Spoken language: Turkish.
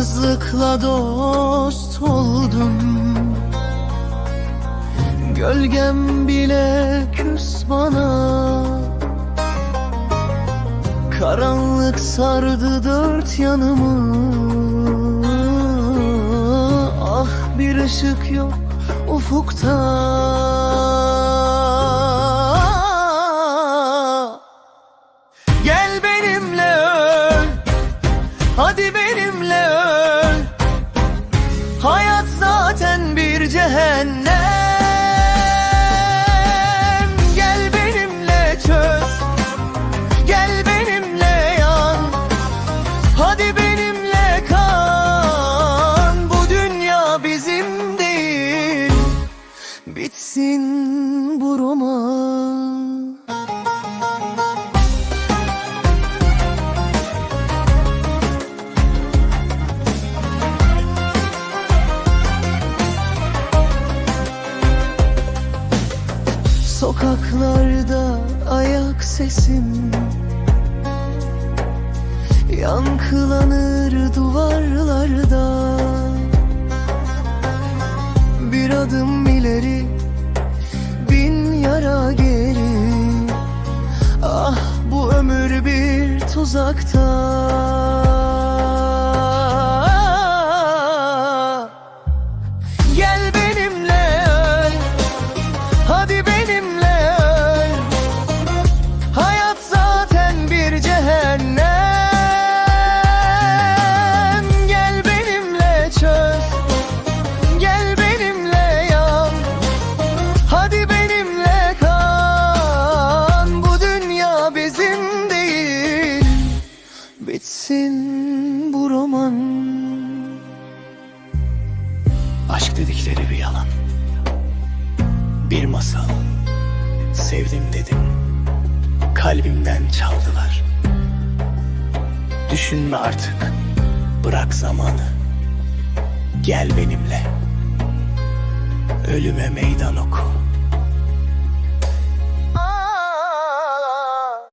Sokakla dost oldum. Gölgem bile küs bana. Karanlık sardı dört yanımı. Ah bir ışık yok ufukta Hadi benimle öl. Hayat zaten bir cehennem. Gel benimle çöz Gel benimle yan. Hadi benimle kan. Bu dünya bizim değil. Bitsin bu roman Sokaklarda ayak sesim. Yankılanır duvarlarda. Bir adım ileri Bin yara geri. Ah bu ömür bir tuzakta Aşk dedikleri bir yalan. Bir masal. Sevdim dedim. Kalbimden çaldılar. Düşünme artık. Bırak zamanı. Gel benimle. Ölüme meydan oku